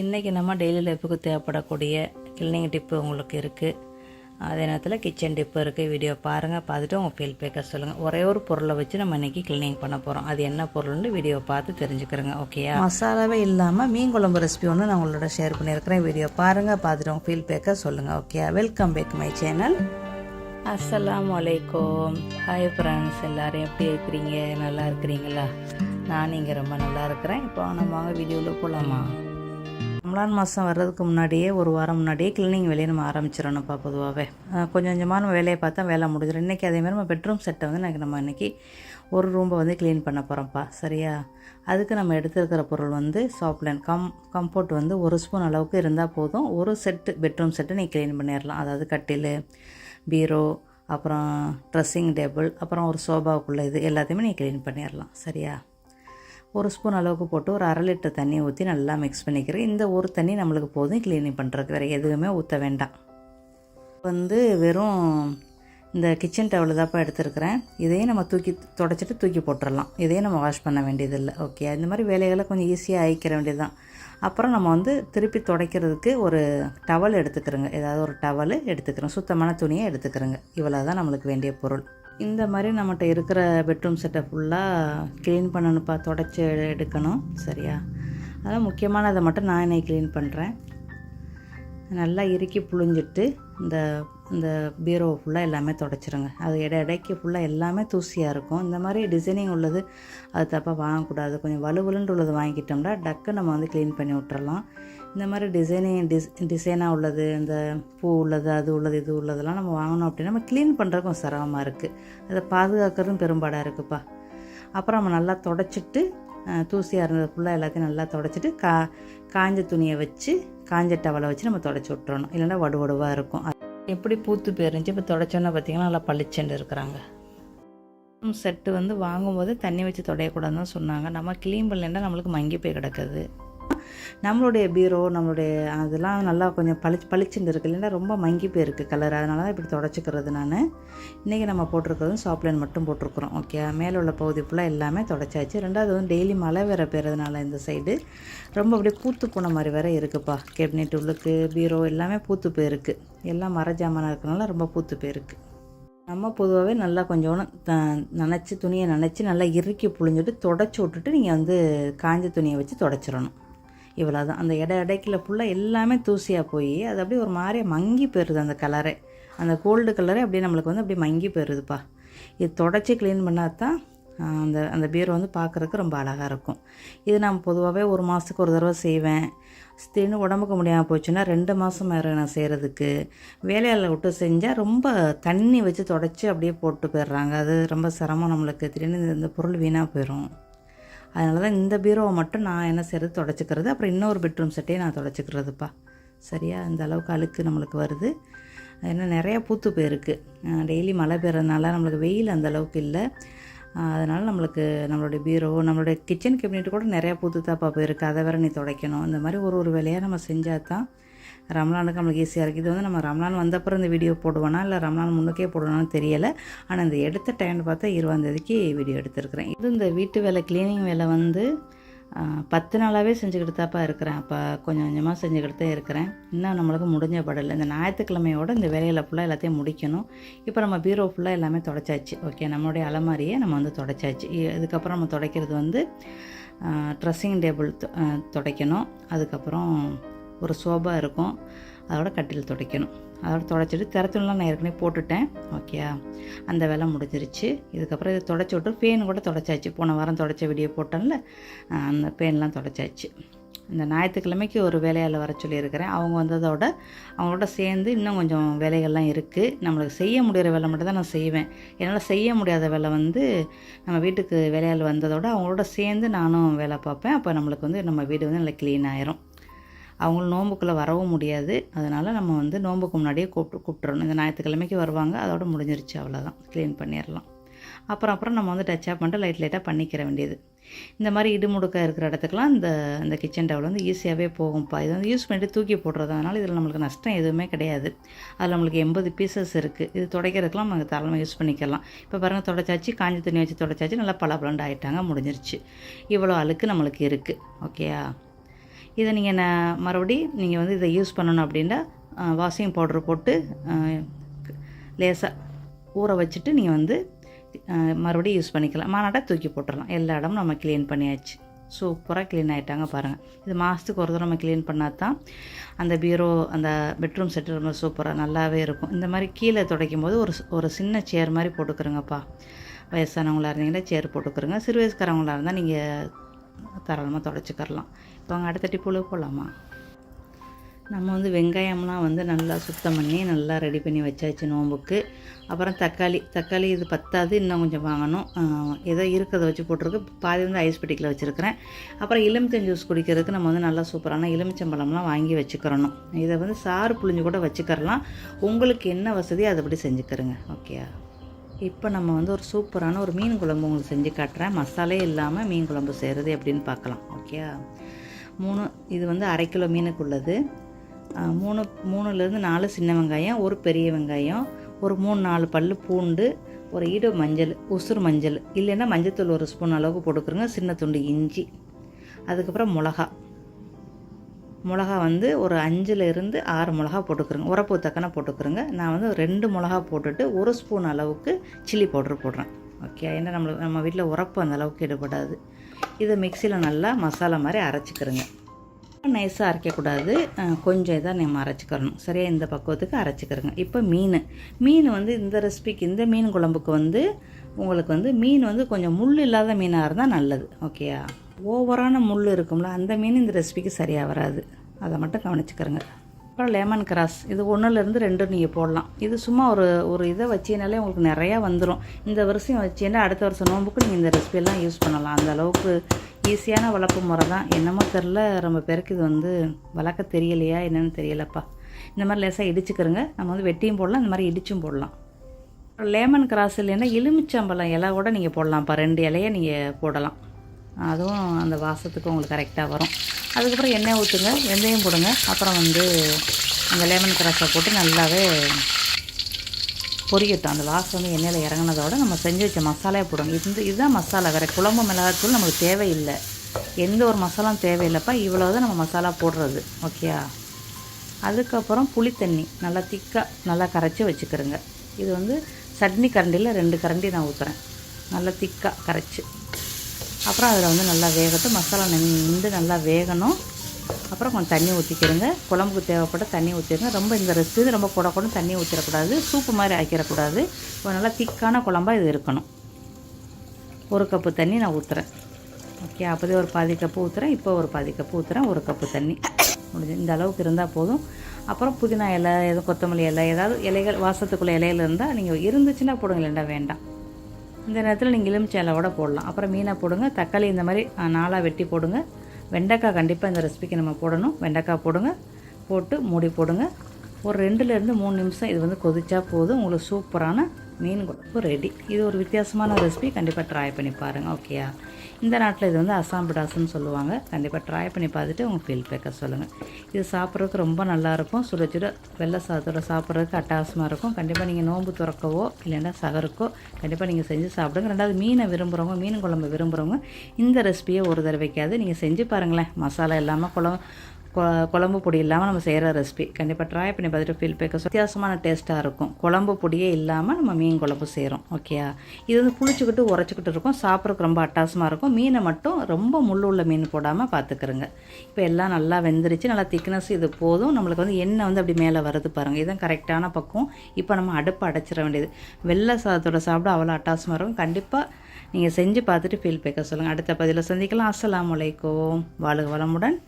இன்றைக்கி நம்ம டெய்லி லைஃபுக்கு தேவைப்படக்கூடிய கிளீனிங் டிப்பு உங்களுக்கு இருக்குது அதே நேரத்தில் கிச்சன் டிப்பு இருக்குது வீடியோ பாருங்கள் பார்த்துட்டு உங்கள் ஃபீல் பேக்க சொல்லுங்கள் ஒரே ஒரு பொருளை வச்சு நம்ம இன்றைக்கி கிளீனிங் பண்ண போகிறோம் அது என்ன பொருள்னு வீடியோ பார்த்து தெரிஞ்சுக்கிறோங்க ஓகேயா மசாலாவே இல்லாமல் மீன் குழம்பு ரெசிபி ஒன்று நான் உங்களோட ஷேர் பண்ணியிருக்கிறேன். வீடியோ பாருங்கள் பார்த்துட்டு உங்கள் ஃபீல் பேக்க சொல்லுங்கள் okay welcome back my channel அஸ்ஸலாமு அலைக்கும் ஹாய் ஃப்ரெண்ட்ஸ் எல்லோரும் எப்படி இருக்கிறீங்க? நல்லா இருக்கிறீங்களா? நான் இங்கே ரொம்ப நல்லா இருக்கிறேன். இப்போ நம்ம வீடியோவில் போகலாமா ரம்லான் மாதம் வர்றதுக்கு முன்னாடியே ஒரு வாரம் முன்னாடியே கிளீனிங் வேலையை நம்ம ஆரம்பிச்சிடணும்ப்பா பொதுவாகவே கொஞ்சம் கொஞ்சமாக நம்ம வேலையை பார்த்தா வேலை முடிஞ்சிடும். இன்றைக்கி அதேமாதிரி நம்ம பெட்ரூம் செட்டை வந்து எனக்கு நம்ம இன்றைக்கி ஒரு ரூமை வந்து க்ளீன் பண்ண போகிறோம்ப்பா சரியா? அதுக்கு நம்ம எடுத்துருக்கிற பொருள் வந்து சாப்லைன் கம் கம்ஃபோர்ட் வந்து ஒரு ஸ்பூன் அளவுக்கு இருந்தால் போதும். ஒரு செட்டு பெட்ரூம் செட்டு நீ க்ளீன் பண்ணிடலாம். அதாவது கட்டில் பீரோ அப்புறம் ட்ரெஸ்ஸிங் டேபிள் அப்புறம் ஒரு சோபாவுக்குள்ளே இது எல்லாத்தையுமே நீ க்ளீன் பண்ணிடலாம். சரியா? ஒரு ஸ்பூன் அளவுக்கு போட்டு ஒரு அரை லிட்டர் தண்ணி ஊற்றி நல்லா மிக்ஸ் பண்ணிக்கிறேன். இந்த ஒரு தண்ணி நம்மளுக்கு போதும் க்ளீனிங் பண்ணுறதுக்கு வேறு எதுவுமே ஊற்ற வேண்டாம். வந்து வெறும் இந்த கிச்சன் டவல் தான்ப்பா எடுத்துருக்கிறேன். இதையும் நம்ம தூக்கி தொடச்சிட்டு தூக்கி போட்டுடலாம் இதையும் நம்ம வாஷ் பண்ண வேண்டியதில்லை. ஓகே இந்த மாதிரி வேலைகளை கொஞ்சம் ஈஸியாக ஆயிக்கிற வேண்டியதுதான். அப்புறம் நம்ம வந்து திருப்பி துடைக்கிறதுக்கு ஒரு டவல் எடுத்துக்கிறோங்க. ஏதாவது ஒரு டவல் எடுத்துக்கிறோம். சுத்தமான துணியை எடுத்துக்கிறோங்க. இவ்வளோ தான் நம்மளுக்கு வேண்டிய பொருள். இந்த மாதிரி நம்மகிட்ட இருக்கிற பெட்ரூம் செட்டை ஃபுல்லாக க்ளீன் பண்ணணும்ப்பா தொடச்சி எடுக்கணும் சரியா? அதான் முக்கியமானதை மட்டும் நான் இன்னைக்கு க்ளீன் பண்ணுறேன் நல்லா இறுக்கி புழிஞ்சிட்டு இந்த இந்த பீரோ ஃபுல்லாக எல்லாமே தொடச்சிருங்க. அது இட இடைக்கு ஃபுல்லாக எல்லாமே தூசியாக இருக்கும். இந்த மாதிரி டிசைனிங் உள்ளது அது தப்பாக வாங்கக்கூடாது. கொஞ்சம் வலுவலுன்னு உள்ளது வாங்கிக்கிட்டோம்னா டக்கு நம்ம வந்து க்ளீன் பண்ணி விட்டுறலாம். இந்த மாதிரி டிசைனிங் டிஸ் டிசைனாக உள்ளது இந்த பூ உள்ளது அது உள்ளது இது உள்ளதெல்லாம் நம்ம வாங்கினோம் அப்படின்னா நம்ம க்ளீன் பண்ணுறதுக்கும் சிரமமாக இருக்குது அதை பாதுகாக்கிறதும் பெரும்பாடாக இருக்குப்பா. அப்புறம் நம்ம நல்லா தொடச்சிட்டு தூசியாக இருந்தது ஃபுல்லாக எல்லாத்தையும் நல்லா தொடச்சிட்டு கா காஞ்ச துணியை வச்சு காஞ்ச டவலை வச்சு நம்ம தொடச்சி விட்டுறணும். இல்லைன்னா வடுவடுவாக இருக்கும். எப்படி பூத்து போயிருந்துச்சு இப்போ தொடச்சோன்னா பார்த்தீங்கன்னா நல்லா பளிச்செண்டு இருக்கிறாங்க. செட்டு வந்து வாங்கும்போது தண்ணி வச்சு தொடையக்கூடாதுன்னு சொன்னாங்க. நம்ம க்ளீன் பண்ணலைன்னா நம்மளுக்கு மங்கி போய் கிடக்குது. நம்மளுடைய பீரோ நம்மளுடைய அதெல்லாம் நல்லா கொஞ்சம் பளிச்சு பளிச்சுன்னு இருக்கு. இல்லைன்னா ரொம்ப மங்கி போயிருக்கு கலர் அதனால தான் இப்படி தொடச்சிக்கிறது நான். இன்றைக்கி நம்ம போட்டிருக்கிறது சாப்லைன் மட்டும் போட்டிருக்கிறோம். ஓகே மேலே உள்ள பகுதி ஃபுல்லாக எல்லாமே தொடச்சாச்சு. ரெண்டாவது வந்து டெய்லி மழை வேற பெய்கிறதுனால இந்த சைடு ரொம்ப அப்படியே பூத்து போன மாதிரி வேற இருக்குப்பா. கேபினெட் உள்ளுக்கு பீரோ எல்லாமே பூத்து போயிருக்கு. எல்லாம் மர ஜாமானாக இருக்கனால ரொம்ப பூத்து போயிருக்கு. நம்ம பொதுவாகவே நல்லா கொஞ்சோண்டு த நனைச்சி துணியை நினச்சி நல்லா இறுக்கி புழிஞ்சிட்டு தொடச்சி விட்டுட்டு நீங்கள் வந்து காஞ்ச துணியை வச்சு தொடச்சிடணும். இவ்வளோ தான் அந்த இட இடைக்கில் ஃபுல்லாக எல்லாமே தூசியாக போய் அது அப்படியே ஒரு மாதிரியே மங்கி போயிடுது அந்த கலரே அந்த கோல்டு கலரே அப்படியே நம்மளுக்கு வந்து அப்படியே மங்கி போயிடுதுப்பா இது தொடச்சி க்ளீன் பண்ணால் தான் அந்த அந்த பீரோ வந்து பார்க்குறதுக்கு ரொம்ப அழகாக இருக்கும். இது நான் பொதுவாகவே ஒரு மாதத்துக்கு ஒரு தடவை செய்வேன். திடீர்னு உடம்புக்கு முடியாமல் போச்சுன்னா ரெண்டு மாதம் மேலே நான் செய்கிறதுக்கு வேலையால் விட்டு செஞ்சால் ரொம்ப தண்ணி வச்சு தொடச்சி அப்படியே போட்டு போயிடுறாங்க. அது ரொம்ப சிரமம் நம்மளுக்கு. திடீர்னு இந்த- இந்த பொருள் வீணாக போயிடும் அதனால தான் இந்த பீரோவை மட்டும் நான் என்ன செய்கிறது தொடச்சிக்கிறது. அப்புறம் இன்னொரு பெட்ரூம் செட்டையும் நான் தொடச்சிக்கிறதுப்பா. சரியா? இந்த அளவுக்கு அழுக்கு நம்மளுக்கு வருது. ஏன்னா நிறையா பூத்து போயிருக்கு. டெய்லி மழை பெய்கிறதுனால நம்மளுக்கு வெயில் அந்த அளவுக்கு இல்லை. அதனால் நம்மளுக்கு நம்மளுடைய பீரோ நம்மளுடைய கிச்சன் கேபினெட் கூட நிறையா பூத்து தாப்பா போயிருக்கு. அதை வேற நீ துடைக்கணும். இந்த மாதிரி ஒரு ஒரு வேலையாக நம்ம செஞ்சால் தான் ரம்லானுக்கு நம்மளுக்கு ஈஸியாக இருக்குது இது வந்து நம்ம ரம்லான் வந்தப்புறம் இந்த வீடியோ போடுவேனா இல்லை ரம்லான் முன்னுக்கே போடுவேனான்னு தெரியலை. ஆனால் இந்த எடுத்த டைம்னு பார்த்தா இருபதாந்தேதிக்கு வீடியோ எடுத்திருக்கிறேன். இது இந்த வீட்டு வேலை க்ளீனிங் வேலை வந்து பத்து நாளாகவே செஞ்சுக்கிட்டு தாப்பா இருக்கிறேன். அப்போ கொஞ்சம் கொஞ்சமாக செஞ்சுக்கிட்டு தான் இருக்கிறேன். இன்னும் நம்மளுக்கு முடிஞ்ச படலை. இந்த ஞாயிற்றுக்கிழமையோட இந்த வேலையில் ஃபுல்லாக எல்லாத்தையும் முடிக்கணும். இப்போ நம்ம பீரோ ஃபுல்லாக எல்லாமே தொடச்சாச்சு. ஓகே நம்மளுடைய அலமாரியை நம்ம வந்து தொடச்சாச்சு. இதுக்கப்புறம் நம்ம துடைக்கிறது வந்து ட்ரெஸ்ஸிங் டேபிள் துடைக்கணும். அதுக்கப்புறம் ஒரு சோபா இருக்கும். அதோட கட்டில் துடைக்கணும். அதோட துடைச்சிட்டு திறத்துலாம் நான் ஏற்கனவே போட்டுட்டேன். ஓகேயா அந்த வேலை முடிஞ்சிருச்சு. இதுக்கப்புறம் இதை தொடச்சி விட்டு ஃபேன் கூட தொடச்சாச்சு. போன வாரம் தொடச்ச வீடியோ போட்டேன்ல அந்த ஃபேன்லாம் தொடச்சாச்சு. இந்த ஞாயிற்றுக்கிழமைக்கு ஒரு வேலையால் வர சொல்லியிருக்கிறேன். அவங்க வந்ததோட அவங்களோட சேர்ந்து இன்னும் கொஞ்சம் வேலைகள்லாம் இருக்குது நம்மளுக்கு செய்ய முடிகிற வேலை மட்டும் தான் நான் செய்வேன். என்னால் செய்ய முடியாத வேலை வந்து நம்ம வீட்டுக்கு வேலையால் வந்ததோட அவங்களோட சேர்ந்து நானும் வேலை பார்ப்பேன். அப்போ நம்மளுக்கு வந்து நம்ம வீடு வந்து நல்லா க்ளீன் ஆயிரும். அவங்களும் நோம்புக்குள்ளே வரவும் முடியாது. அதனால் நம்ம வந்து நோம்புக்கு முன்னாடியே கூப்பிட்டு கூப்பிட்றணும் இந்த ஞாயிற்றுக்கிழமைக்கு வருவாங்க. அதோட முடிஞ்சிருச்சு அவ்வளோதான் க்ளீன் பண்ணிடலாம். அப்புறம் அப்புறம் நம்ம வந்து டச் அப் பண்ணிட்டு லைட் லைட்டாக பண்ணிக்கிற வேண்டியது. இந்த மாதிரி இடுமுடுக்காக இருக்கிற இடத்துக்குலாம் இந்த இந்த கிச்சன் டவல் வந்து ஈஸியாகவே போகும்ப்பா. இது வந்து யூஸ் பண்ணிட்டு தூக்கி போடுறது. அதனால் இதில் நம்மளுக்கு நஷ்டம் எதுவுமே கிடையாது. அதில் நம்மளுக்கு எண்பது பீசஸ் இருக்குது இது துடைக்கிறதுக்குலாம் நம்ம தாராளமாக யூஸ் பண்ணிக்கலாம். இப்போ பாருங்கள் தொடச்சாச்சு காஞ்சி துணி வச்சு தொடச்சாச்சு நல்லா பல ஆகிட்டாங்க முடிஞ்சிருச்சு. இவ்வளோ அழுக்கு நம்மளுக்கு இருக்குது ஓகேயா இதை நீங்கள் நான் மறுபடி நீங்கள் வந்து இதை யூஸ் பண்ணணும் அப்படின்னா வாஷிங் பவுட்ரு போட்டு லேசாக ஊற வச்சுட்டு நீங்கள் வந்து மறுபடியும் யூஸ் பண்ணிக்கலாம். மாநாட்டை தூக்கி போட்டுடலாம் எல்லா இடமும் நம்ம க்ளீன் பண்ணியாச்சு. சூப்பராக க்ளீன் ஆகிட்டாங்க பாருங்கள் இது மாதத்துக்கு ஒரு தடவை நம்ம க்ளீன் பண்ணால் தான் அந்த பீரோ அந்த பெட்ரூம் செட்டு ரொம்ப சூப்பராக நல்லாவே இருக்கும். இந்த மாதிரி கீழே துடைக்கும் போது ஒரு ஒரு சின்ன சேர் மாதிரி போட்டுக்கிறோங்கப்பா. வயசானவங்களாக இருந்தீங்கன்னா சேர் போட்டுக்கிறோங்க. சிறு வயசுக்காரவங்களாக இருந்தால் நீங்கள் தாராளமாக தொடச்சிக்கரலாம் இப்போ அங்கே அடுத்த டிப்புல போகலாமா நம்ம வந்து வெங்காயம்லாம் வந்து நல்லா சுத்தம் பண்ணி நல்லா ரெடி பண்ணி வச்சாச்சு நோம்புக்கு. அப்புறம் தக்காளி தக்காளி இது பத்தாது இன்னும் கொஞ்சம் வாங்கணும். ஏதோ இருக்கிறத வச்சு போட்டிருக்கு. பாதி வந்து ஐஸ் பெட்டிக்கில் வச்சுருக்கிறேன். அப்புறம் எலுமிச்சம் ஜூஸ் குடிக்கிறதுக்கு நம்ம வந்து நல்லா சூப்பரான எலுமிச்சம்பழம்லாம் வாங்கி வச்சுக்கிறணும். இதை வந்து சாறு புளிஞ்சு கூட வச்சுக்கிறலாம். உங்களுக்கு என்ன வசதியோ அதுபடி செஞ்சுக்கிறங்க ஓகேயா இப்போ நம்ம வந்து ஒரு சூப்பரான ஒரு மீன் குழம்பு உங்களுக்கு செஞ்சு காட்டுறேன். மசாலே இல்லாமல் மீன் குழம்பு செய்கிறது எப்படின்னு பார்க்கலாம். ஓகேயா மூணு இது வந்து அரை கிலோ மீனுக்கு உள்ளது மூணு மூணுலேருந்து நாலு சின்ன வெங்காயம் ஒரு பெரிய வெங்காயம் ஒரு மூணு நாலு பல் பூண்டு ஒரு ஈடு மஞ்சள் உசுறு மஞ்சள் இல்லைன்னா மஞ்சத்தூள் ஒரு ஸ்பூன் அளவுக்கு போட்டுக்கிறோங்க சின்ன துண்டு இஞ்சி. அதுக்கப்புறம் மிளகா. மிளகா வந்து ஒரு அஞ்சுலேருந்து ஆறு மிளகா போட்டுக்கிறோங்க உரப்பு தக்கன போட்டுக்கிறோங்க. நான் வந்து ரெண்டு மிளகா போட்டுட்டு ஒரு ஸ்பூன் அளவுக்கு சில்லி பவுடர் போடுறேன். ஓகே ஏன்னா நம்மளுக்கு நம்ம வீட்டில் உரப்பு அந்த அளவுக்கு ஈடுபடாது. இதை மிக்சியில் நல்லா மசாலா மாதிரி அரைச்சிக்கிறோங்க. நைஸாக அரைக்கக்கூடாது. கொஞ்சம் இதாக நம்ம அரைச்சிக்கிறணும். சரியா? இந்த பக்குவத்துக்கு அரைச்சிக்கிறோங்க. இப்போ மீன். மீன் வந்து இந்த ரெசிபிக்கு இந்த மீன் குழம்புக்கு வந்து உங்களுக்கு வந்து மீன் வந்து கொஞ்சம் முள் இல்லாத மீனாக இருந்தால் நல்லது. ஓகேயா ஓவரான முள் இருக்கும்ல அந்த மீன் இந்த ரெசிபிக்கு சரியாக வராது. அதை மட்டும் கவனிச்சுக்கிறோங்க. அப்புறம் லெமன் கிராஸ் இது ஒன்றுலேருந்து ரெண்டு நீங்கள் போடலாம். இது சும்மா ஒரு ஒரு இதை வச்சினாலே உங்களுக்கு நிறையா வந்துடும் இந்த வருஷம் வச்சீங்கன்னா அடுத்த வருஷம் நோம்புக்கு நீங்கள் இந்த ரெசிபியெல்லாம் யூஸ் பண்ணலாம். அந்த அளவுக்கு ஈஸியான வளர்ப்பு முறை தான். என்னமோ தெரில ரொம்ப பேருக்கு இது வந்து வளர்க்க தெரியலையா என்னன்னு தெரியலப்பா. இந்த மாதிரி லேசாக இடிச்சுக்கிறோங்க. நம்ம வந்து வெட்டியும் போடலாம் இந்த மாதிரி இடிச்சும் போடலாம். லேமன் கிராஸ் இல்லைன்னா எலுமிச்சம்பழம் இலை கூட நீங்கள் போடலாம்ப்பா. ரெண்டு இலையை நீங்கள் போடலாம். அதுவும் அந்த வாசத்துக்கு உங்களுக்கு கரெக்டாக வரும். அதுக்கப்புறம் எண்ணெய் ஊற்றுங்க வெந்தயம் போடுங்க. அப்புறம் வந்து அந்த லெமன் கிராஸை போட்டு நல்லாவே பொரியட்டும். அந்த வாசம் வந்து எண்ணெயில் இறங்குனதோட நம்ம செஞ்சு வச்ச மசாலையை போடுங்க. இந்த இதுதான் மசாலா. வேறு குழம்பு மிளகாத்தூள் நமக்கு தேவையில்லை. எந்த ஒரு மசாலாவும் தேவையில்லைப்பா. இவ்வளோ தான் நம்ம மசாலா போடுறது. ஓகேயா? அதுக்கப்புறம் புளித்தண்ணி நல்லா திக்காக நல்லா கரைச்சி வச்சுக்கிறோங்க. இது வந்து சட்னி கரண்டியில் ரெண்டு கரண்டி நான் ஊற்றுறேன் நல்லா திக்காக கரைச்சி. அப்புறம் அதில் வந்து நல்லா வேகட்டும். மசாலா நின்று நல்லா வேகணும். அப்புறம் கொஞ்சம் தண்ணி ஊற்றிக்கிறங்க குழம்புக்கு தேவைப்பட்ட தண்ணி ஊற்றிடுங்க ரொம்ப இந்த ரெசிபி ரொம்ப கூட கூட தண்ணி ஊற்றிடக்கூடாது சூப்பு மாதிரி ஆக்கிடக்கூடாது. ஒரு நல்லா திக்கான குழம்பாக இது இருக்கணும். ஒரு கப்பு தண்ணி நான் ஊற்றுறேன் ஓகே அப்போதே ஒரு பாதி கப்பு ஊற்றுறேன் இப்போ ஒரு பாதி கப்பு ஊற்றுறேன் ஒரு கப்பு தண்ணி. முடிஞ்சு. இந்த அளவுக்கு இருந்தால் போதும். அப்புறம் புதினா இலை எதுவும் கொத்தமல்லி இலை ஏதாவது இலைகள் வாசத்துக்குள்ளே இலையில் இருந்தால் நீங்கள் இருந்துச்சுன்னா போடுங்க இல்லைண்டா வேண்டாம். இந்த நேரத்தில் நீங்கள் எலுமிச்சை போடலாம். அப்புறம் மீனை போடுங்க தக்காளி இந்த மாதிரி நாளாக வெட்டி போடுங்க. வெண்டைக்காய் கண்டிப்பாக இந்த ரெசிபிக்கு நம்ம போடணும். வெண்டைக்காய் போடுங்க போட்டு மூடி போடுங்க. ஒரு ரெண்டுலேருந்து மூணு நிமிஷம் இது வந்து கொதிச்சா போதும். உங்களுக்கு சூப்பரான மீன் குழம்பு ரெடி இது ஒரு வித்தியாசமான ரெசிபி கண்டிப்பாக ட்ரை பண்ணி பாருங்கள் ஓகேயா இந்த நாட்டில் இது வந்து அசாம் பிடாஸ்ன்னு சொல்லுவாங்க. கண்டிப்பாக ட்ரை பண்ணி பார்த்துட்டு உங்கள் ஃபீல் பேக்க சொல்லுங்கள் இது சாப்பிட்றதுக்கு ரொம்ப நல்லாயிருக்கும் சுட சுட வெள்ளை சாதத்தோட சாப்பிட்றதுக்கு அட்டகாசமாக இருக்கும். கண்டிப்பாக நீங்கள் நோம்பு துறக்கவோ இல்லைன்னா சகருக்கோ கண்டிப்பாக நீங்கள் செஞ்சு சாப்பிடுங்க. ரெண்டாவது மீனை விரும்புகிறவங்க மீன் குழம்பு விரும்புகிறவங்க இந்த ரெசிபியை ஒரு தடவைக்காவது நீங்கள் செஞ்சு பாருங்களேன். மசாலா இல்லாமல் குழம்பு குழம்பு பொடி இல்லாமல் நம்ம செய்கிற ரெசிபி கண்டிப்பாக ட்ரை பண்ணி பார்த்துட்டு ஃபீல் பேக்க வித்தியாசமான டேஸ்ட்டாக இருக்கும். குழம்பு பொடியே இல்லாமல் நம்ம மீன் குழம்பு செய்கிறோம் ஓகேயா இது வந்து புளிச்சுக்கிட்டு உரைச்சிக்கிட்டு இருக்கும். சாப்பிட்றதுக்கு ரொம்ப அட்டாசமாக இருக்கும். மீனை மட்டும் ரொம்ப முள் உள்ள மீன் போடாமல் பார்த்துக்கிறோங்க. இப்போ எல்லாம் நல்லா வெந்துருச்சு. நல்லா திக்னஸ் இது போதும். நம்மளுக்கு வந்து எண்ணெய் வந்து அப்படி மேலே வருது பாருங்கள் இதுதான் கரெக்டான பக்கம் இப்போ நம்ம அடுப்பை அடைச்சிட வேண்டியது. வெள்ளை சாதத்தோட சாப்பிட அவ்வளோ அட்டாசமாக இருக்கும். கண்டிப்பாக நீங்கள் செஞ்சு பார்த்துட்டு ஃபீல் பேக்க சொல்லுங்கள் அடுத்த பதிவில் சந்திக்கலாம். அஸ்லாம் வலைக்கும் வாழ்க வளமுடன்.